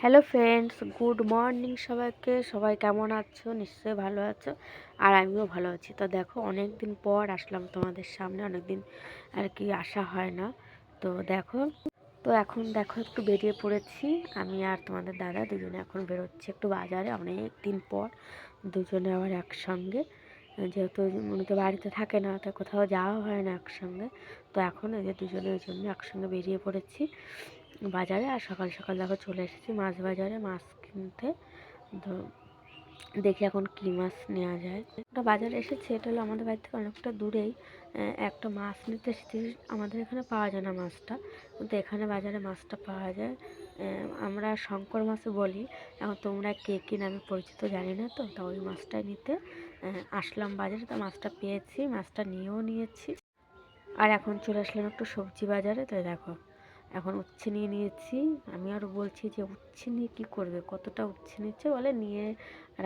Hello friends good morning সবাইকে। সবাই কেমন আছো? নিশ্চয়ই ভালো আছো। আর আমিও ভালো আছি। তো দেখো অনেক দিন পর আসলাম তোমাদের সামনে। অনেক দিন আর কি আসা হয় না। তো দেখো, তো এখন দেখো একটু বেরিয়ে পড়েছি। আমি আর তোমাদের দাদা দুজনে এখন বেরোচ্ছি একটু বাজারে অনেক দিন পর। দুজনে আবার একসঙ্গে। যেহেতু উনি তো বাড়িতে থাকে না, তো কোথাও যাওয়া হয় না একসঙ্গে। তো এখন এই যে দুজনে ওই জন্য একসঙ্গে বেরিয়ে পড়েছি। বাজারে আর সকাল সকাল দেখো চলে এসেছি মাছ বাজারে, মাছ কিনতে। তো দেখি এখন কী মাছ নেওয়া যায়। একটা বাজারে এসেছে, এটা হলো আমাদের বাড়ি থেকে অনেকটা দূরেই। একটা মাছ নিতে এসেছি, আমাদের এখানে পাওয়া যায় না মাছটা। কিন্তু এখানে বাজারে মাছটা পাওয়া যায়। আমরা শঙ্কর মাছ বলি। এখন তোমরা কে কী নামে পরিচিত জানি না তো, তা ওই মাছটাই নিতে। আসলাম বাজারে, তো মাছটা পেয়েছি, মাছটা নিয়েও নিয়েছি। আর এখন চলে আসলাম একটু সবজি বাজারে, তো দেখো। এখন উচ্ছে নিয়ে নিয়েছি। আমি আরও বলছি যে উচ্ছে নিয়ে কী করবে? কতটা উচ্ছে নিচ্ছে বলে নিয়ে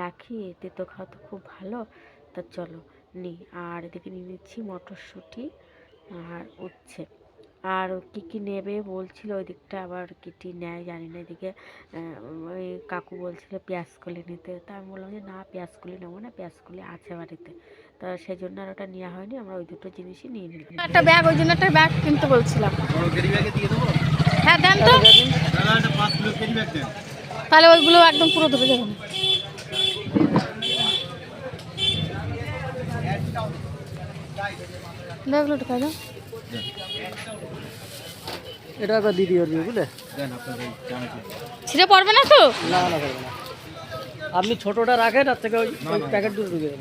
রাখি। তেতো খাওয়া তো খুব ভালো। তা চলো নিই। আর এদিকে নিয়ে নিচ্ছি মটরশুঁটি আর উচ্ছে। আর কী কী নেবে বলছিল ওই দিকটা আবার কী টি নেয় জানি না। এদিকে ওই কাকু বলছিল পেঁয়াজ কলি নিতে। তা আমি বললাম যে না পেঁয়াজ কলি নেব না পেঁয়াজ কলি আছে বাড়িতে। তা সেই জন্য আর ওটা নেওয়া হয়নি। আমরা ওই দুটো জিনিসই নিয়ে নিলাম। একটা ব্যাগ ওই জন্য একটা ব্যাগ কিনতে বলছিলাম। হ্যাঁ দেন তো। তাহলে ওইগুলো একদম পুরো ধরে যাবেন ব্যাগগুলো ঢুকাই দাও এটা একবার দিদি করবি বুঝলে? ছিঁড়ে পড়বে না তো? না না করবে না। আপনি ছোটটা রাখেন আর থেকে ওই ওই প্যাকেট দুটো ঢুকে দেবেন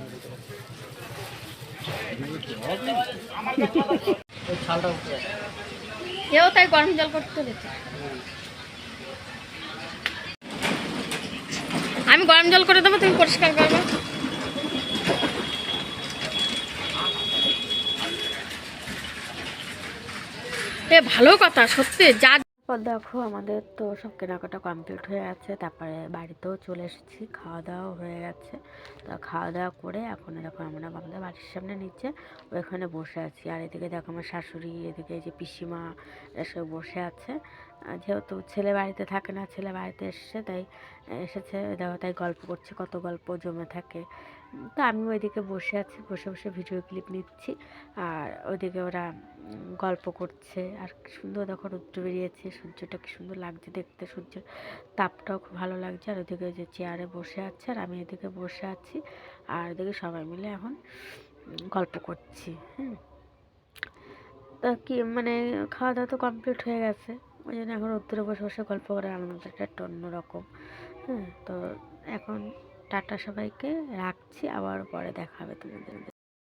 ছালটা কেউ তাই গরম জল করতে দেখি আমি গরম জল করে দেবো, তুমি পরিষ্কার করবে এ ভালো কথা, সত্যি, যা দেখো আমাদের তো সব কেনাকাটা কমপ্লিট হয়ে গেছে, তারপরে বাড়িতেও চলে এসেছি খাওয়া দাওয়া হয়ে গেছে। তো খাওয়া দাওয়া করে এখন দেখো আমরা আমাদের বাড়ির সামনে নিচে ওইখানে বসে আছি। আর এদিকে দেখো আমার শাশুড়ি, এদিকে যে পিসিমা এসব বসে আছে। যেহেতু ছেলে বাড়িতে থাকে না, ছেলে বাড়িতে এসছে, তাই এসেছে, দেখো, তাই গল্প করছে, কত গল্প জমে থাকে। তো আমি ওইদিকে বসে আছি, বসে বসে ভিডিও ক্লিপ নিচ্ছি, আর ওইদিকে ওরা গল্প করছে, আর সুন্দর দেখো রৌদ্র বেরিয়েছে, সূর্যটা কি সুন্দর লাগছে দেখতে, সূর্যের তাপটাও খুব ভালো লাগছে, আর ওদিকে যে চেয়ারে বসে আছে, আর আমি এদিকে বসে আছি, আর ওদিকে সবাই মিলে এখন গল্প করছি, হুম। তা কি মানে খাওয়া দাওয়া তো কমপ্লিট হয়ে গেছে। ওই জন্য এখন রোদ্দুরে বসে বসে গল্প করার আনন্দটা একটা অন্যরকম হ্যাঁ তো এখন টাটা সবাইকে, রাখছি, আবার পরে দেখা হবে তোমাদের